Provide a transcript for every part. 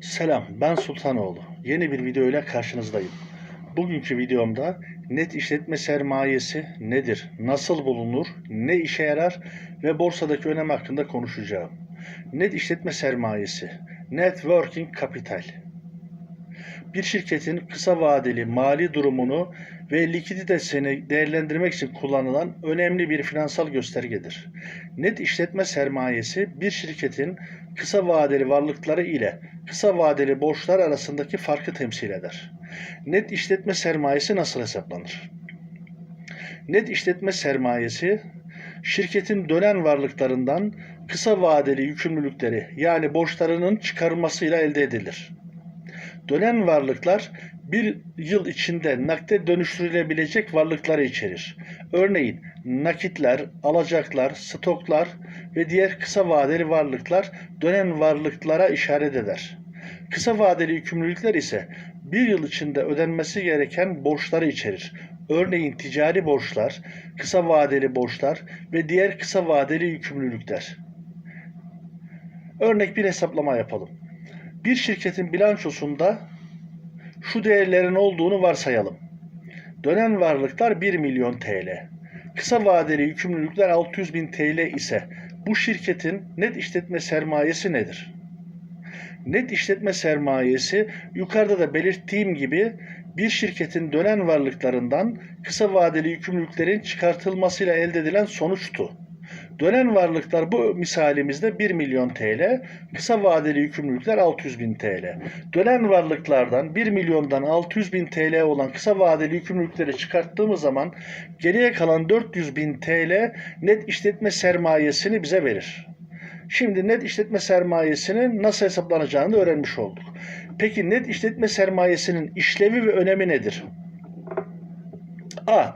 Selam, ben Sultanoğlu. Yeni bir video ile karşınızdayım. Bugünkü videomda net işletme sermayesi nedir, nasıl bulunur, ne işe yarar ve borsadaki önem hakkında konuşacağım. Net işletme sermayesi, net working capital. Bir şirketin kısa vadeli mali durumunu ve likiditesini değerlendirmek için kullanılan önemli bir finansal göstergedir. Net işletme sermayesi bir şirketin kısa vadeli varlıkları ile kısa vadeli borçlar arasındaki farkı temsil eder. Net işletme sermayesi nasıl hesaplanır? Net işletme sermayesi şirketin dönen varlıklarından kısa vadeli yükümlülükleri yani borçlarının çıkarılmasıyla elde edilir. Dönen varlıklar bir yıl içinde nakde dönüştürülebilecek varlıkları içerir. Örneğin nakitler, alacaklar, stoklar ve diğer kısa vadeli varlıklar dönen varlıklara işaret eder. Kısa vadeli yükümlülükler ise bir yıl içinde ödenmesi gereken borçları içerir. Örneğin ticari borçlar, kısa vadeli borçlar ve diğer kısa vadeli yükümlülükler. Örnek bir hesaplama yapalım. Bir şirketin bilançosunda şu değerlerin olduğunu varsayalım. Dönen varlıklar 1 milyon TL. Kısa vadeli yükümlülükler 600 bin TL ise bu şirketin net işletme sermayesi nedir? Net işletme sermayesi yukarıda da belirttiğim gibi bir şirketin dönen varlıklarından kısa vadeli yükümlülüklerin çıkartılmasıyla elde edilen sonuçtu. Dönen varlıklar bu misalimizde 1 milyon TL, kısa vadeli yükümlülükler 600 bin TL. Dönen varlıklardan 1 milyondan 600 bin TL olan kısa vadeli yükümlülükleri çıkarttığımız zaman geriye kalan 400 bin TL net işletme sermayesini bize verir. Şimdi net işletme sermayesinin nasıl hesaplanacağını öğrenmiş olduk. Peki net işletme sermayesinin işlevi ve önemi nedir? A.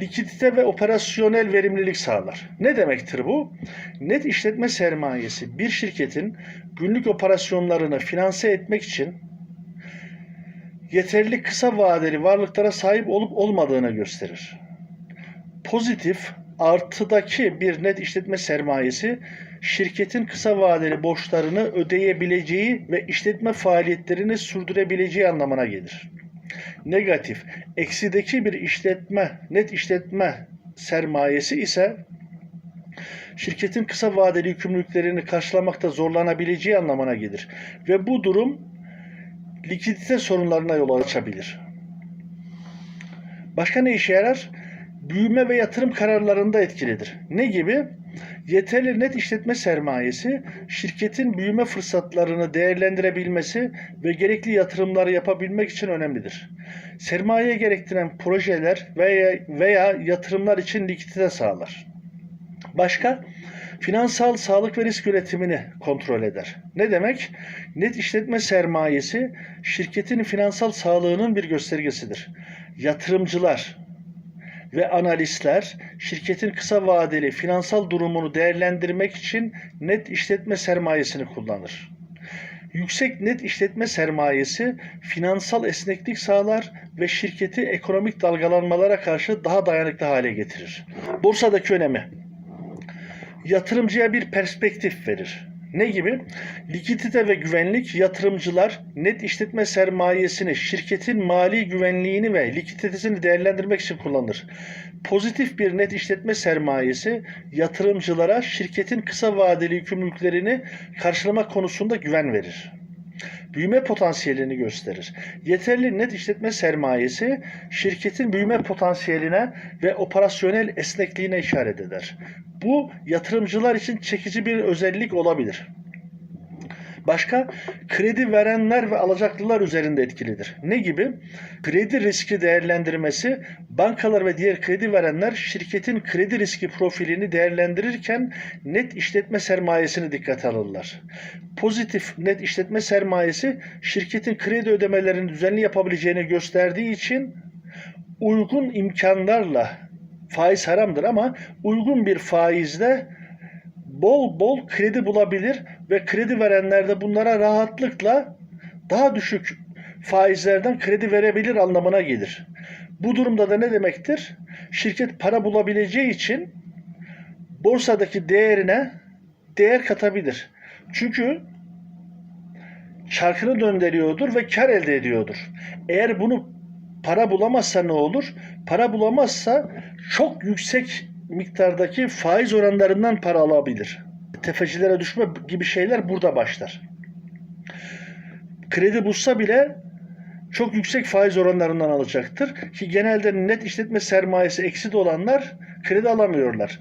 Likidite ve operasyonel verimlilik sağlar. Ne demektir bu? Net işletme sermayesi bir şirketin günlük operasyonlarını finanse etmek için yeterli kısa vadeli varlıklara sahip olup olmadığını gösterir. Pozitif artıdaki bir net işletme sermayesi şirketin kısa vadeli borçlarını ödeyebileceği ve işletme faaliyetlerini sürdürebileceği anlamına gelir. Negatif, eksideki bir işletme, net işletme sermayesi ise şirketin kısa vadeli yükümlülüklerini karşılamakta zorlanabileceği anlamına gelir. Ve bu durum likidite sorunlarına yol açabilir. Başka ne işe yarar? Büyüme ve yatırım kararlarında etkilidir. Ne gibi? Yeterli net işletme sermayesi şirketin büyüme fırsatlarını değerlendirebilmesi ve gerekli yatırımları yapabilmek için önemlidir. Sermaye gerektiren projeler veya, veya yatırımlar için likidite sağlar. Başka? Finansal sağlık ve risk yönetimini kontrol eder. Ne demek? Net işletme sermayesi şirketin finansal sağlığının bir göstergesidir. Yatırımcılar, ve analistler şirketin kısa vadeli finansal durumunu değerlendirmek için net işletme sermayesini kullanır. Yüksek net işletme sermayesi finansal esneklik sağlar ve şirketi ekonomik dalgalanmalara karşı daha dayanıklı hale getirir. Borsadaki önemi yatırımcıya bir perspektif verir. Ne gibi? Likidite ve güvenlik yatırımcılar net işletme sermayesini şirketin mali güvenliğini ve likiditesini değerlendirmek için kullanır. Pozitif bir net işletme sermayesi yatırımcılara şirketin kısa vadeli yükümlülüklerini karşılamak konusunda güven verir büyüme potansiyelini gösterir. Yeterli net işletme sermayesi şirketin büyüme potansiyeline ve operasyonel esnekliğine işaret eder. Bu yatırımcılar için çekici bir özellik olabilir. Başka kredi verenler ve alacaklılar üzerinde etkilidir. Ne gibi? Kredi riski değerlendirmesi bankalar ve diğer kredi verenler şirketin kredi riski profilini değerlendirirken net işletme sermayesini dikkate alırlar. Pozitif net işletme sermayesi şirketin kredi ödemelerini düzenli yapabileceğini gösterdiği için uygun imkanlarla faiz haramdır ama uygun bir faizle bol bol kredi bulabilir ve kredi verenler de bunlara rahatlıkla daha düşük faizlerden kredi verebilir anlamına gelir. Bu durumda da ne demektir? Şirket para bulabileceği için borsadaki değerine değer katabilir. Çünkü çarkını döndürüyordur ve kar elde ediyordur. Eğer bunu para bulamazsa ne olur? Para bulamazsa çok yüksek miktardaki faiz oranlarından para alabilir. Tefecilere düşme gibi şeyler burada başlar. Kredi bulsa bile çok yüksek faiz oranlarından alacaktır. Ki genelde net işletme sermayesi eksi olanlar kredi alamıyorlar.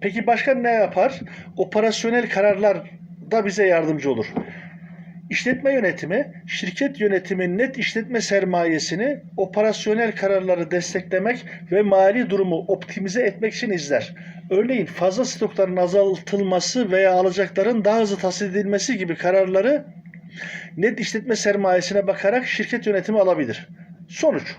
Peki başka ne yapar? Operasyonel kararlar da bize yardımcı olur. İşletme yönetimi, şirket yönetimi net işletme sermayesini operasyonel kararları desteklemek ve mali durumu optimize etmek için izler. Örneğin fazla stokların azaltılması veya alacakların daha hızlı tahsil edilmesi gibi kararları net işletme sermayesine bakarak şirket yönetimi alabilir. Sonuç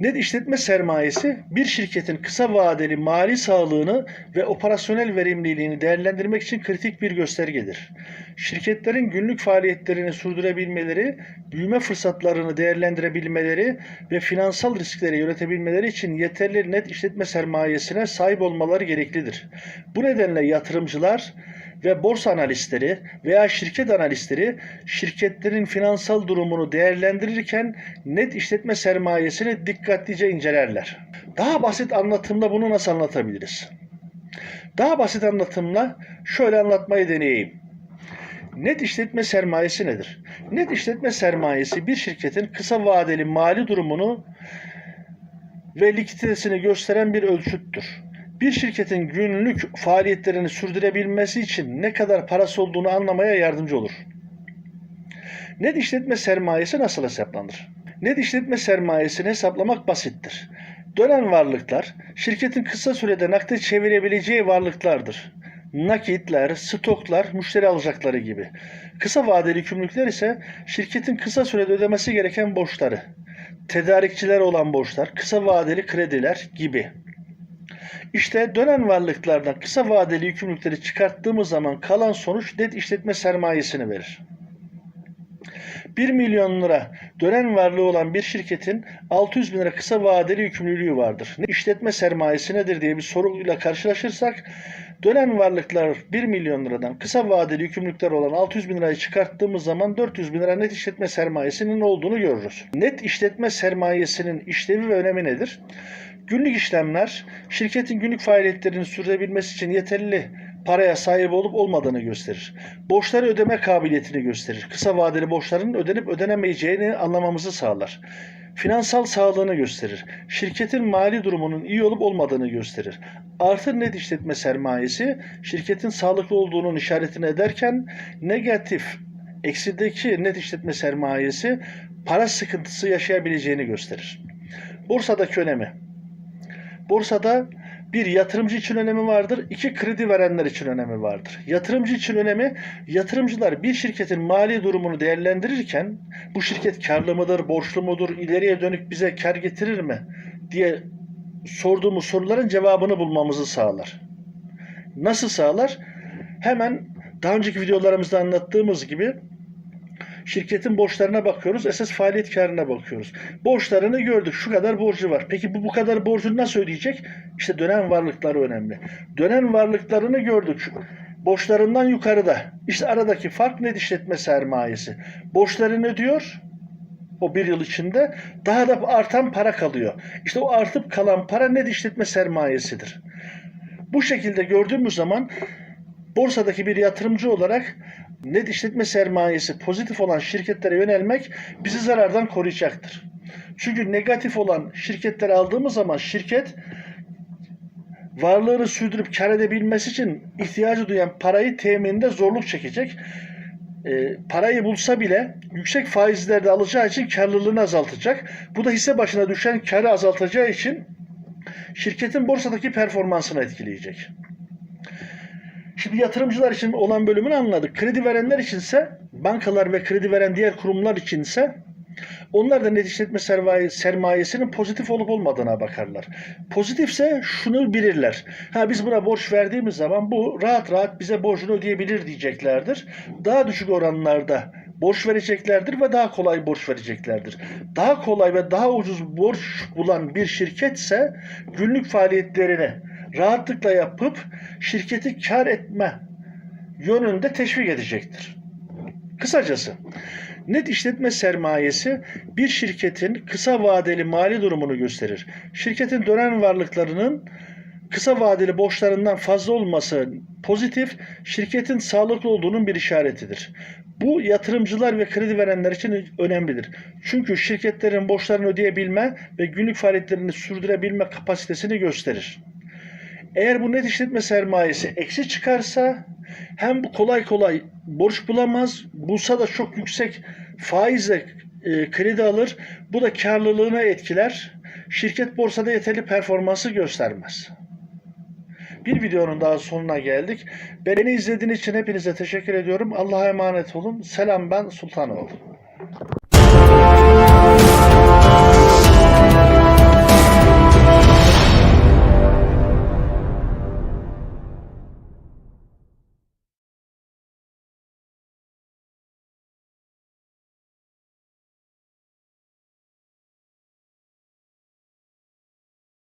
Net işletme sermayesi bir şirketin kısa vadeli mali sağlığını ve operasyonel verimliliğini değerlendirmek için kritik bir göstergedir. Şirketlerin günlük faaliyetlerini sürdürebilmeleri, büyüme fırsatlarını değerlendirebilmeleri ve finansal riskleri yönetebilmeleri için yeterli net işletme sermayesine sahip olmaları gereklidir. Bu nedenle yatırımcılar ve borsa analistleri veya şirket analistleri şirketlerin finansal durumunu değerlendirirken net işletme sermayesini dikkatlice incelerler. Daha basit anlatımla bunu nasıl anlatabiliriz? Daha basit anlatımla şöyle anlatmayı deneyeyim. Net işletme sermayesi nedir? Net işletme sermayesi bir şirketin kısa vadeli mali durumunu ve likiditesini gösteren bir ölçüttür bir şirketin günlük faaliyetlerini sürdürebilmesi için ne kadar parası olduğunu anlamaya yardımcı olur. Net işletme sermayesi nasıl hesaplanır? Net işletme sermayesini hesaplamak basittir. Dönen varlıklar, şirketin kısa sürede nakde çevirebileceği varlıklardır. Nakitler, stoklar, müşteri alacakları gibi. Kısa vadeli yükümlülükler ise şirketin kısa sürede ödemesi gereken borçları. Tedarikçiler olan borçlar, kısa vadeli krediler gibi. İşte dönen varlıklardan kısa vadeli yükümlülükleri çıkarttığımız zaman kalan sonuç net işletme sermayesini verir. 1 milyon lira dönen varlığı olan bir şirketin 600 bin lira kısa vadeli yükümlülüğü vardır. İşletme sermayesi nedir diye bir soruyla karşılaşırsak dönen varlıklar 1 milyon liradan kısa vadeli yükümlülükler olan 600 bin lirayı çıkarttığımız zaman 400 bin lira net işletme sermayesinin olduğunu görürüz. Net işletme sermayesinin işlevi ve önemi nedir? Günlük işlemler şirketin günlük faaliyetlerini sürdürebilmesi için yeterli paraya sahip olup olmadığını gösterir. Borçları ödeme kabiliyetini gösterir. Kısa vadeli borçların ödenip ödenemeyeceğini anlamamızı sağlar. Finansal sağlığını gösterir. Şirketin mali durumunun iyi olup olmadığını gösterir. Artı net işletme sermayesi şirketin sağlıklı olduğunun işaretini ederken negatif eksideki net işletme sermayesi para sıkıntısı yaşayabileceğini gösterir. Borsadaki önemi Borsada bir yatırımcı için önemi vardır, iki kredi verenler için önemi vardır. Yatırımcı için önemi, yatırımcılar bir şirketin mali durumunu değerlendirirken bu şirket karlı mıdır, borçlu mudur, ileriye dönük bize kar getirir mi diye sorduğumuz soruların cevabını bulmamızı sağlar. Nasıl sağlar? Hemen daha önceki videolarımızda anlattığımız gibi Şirketin borçlarına bakıyoruz. Esas faaliyet karına bakıyoruz. Borçlarını gördük. Şu kadar borcu var. Peki bu bu kadar borcunu nasıl ödeyecek? İşte dönen varlıkları önemli. Dönen varlıklarını gördük. Borçlarından yukarıda. İşte aradaki fark net işletme sermayesi. Borçlarını ödüyor o bir yıl içinde daha da artan para kalıyor. İşte o artıp kalan para net işletme sermayesidir. Bu şekilde gördüğümüz zaman borsadaki bir yatırımcı olarak net işletme sermayesi pozitif olan şirketlere yönelmek bizi zarardan koruyacaktır. Çünkü negatif olan şirketleri aldığımız zaman şirket varlığını sürdürüp kar edebilmesi için ihtiyacı duyan parayı teminde zorluk çekecek. E, parayı bulsa bile yüksek faizlerde alacağı için karlılığını azaltacak. Bu da hisse başına düşen karı azaltacağı için şirketin borsadaki performansını etkileyecek. Şimdi yatırımcılar için olan bölümünü anladık. Kredi verenler içinse bankalar ve kredi veren diğer kurumlar içinse onlar da net işletme sermayesinin pozitif olup olmadığına bakarlar. Pozitifse şunu bilirler. Ha biz buna borç verdiğimiz zaman bu rahat rahat bize borcunu ödeyebilir diyeceklerdir. Daha düşük oranlarda borç vereceklerdir ve daha kolay borç vereceklerdir. Daha kolay ve daha ucuz borç bulan bir şirketse günlük faaliyetlerini rahatlıkla yapıp şirketi kar etme yönünde teşvik edecektir. Kısacası net işletme sermayesi bir şirketin kısa vadeli mali durumunu gösterir. Şirketin dönen varlıklarının kısa vadeli borçlarından fazla olması pozitif, şirketin sağlıklı olduğunun bir işaretidir. Bu yatırımcılar ve kredi verenler için önemlidir. Çünkü şirketlerin borçlarını ödeyebilme ve günlük faaliyetlerini sürdürebilme kapasitesini gösterir. Eğer bu net işletme sermayesi eksi çıkarsa hem kolay kolay borç bulamaz, bulsa da çok yüksek faizle e, kredi alır. Bu da karlılığını etkiler. Şirket borsada yeterli performansı göstermez. Bir videonun daha sonuna geldik. Beni izlediğiniz için hepinize teşekkür ediyorum. Allah'a emanet olun. Selam ben Sultanoğlu.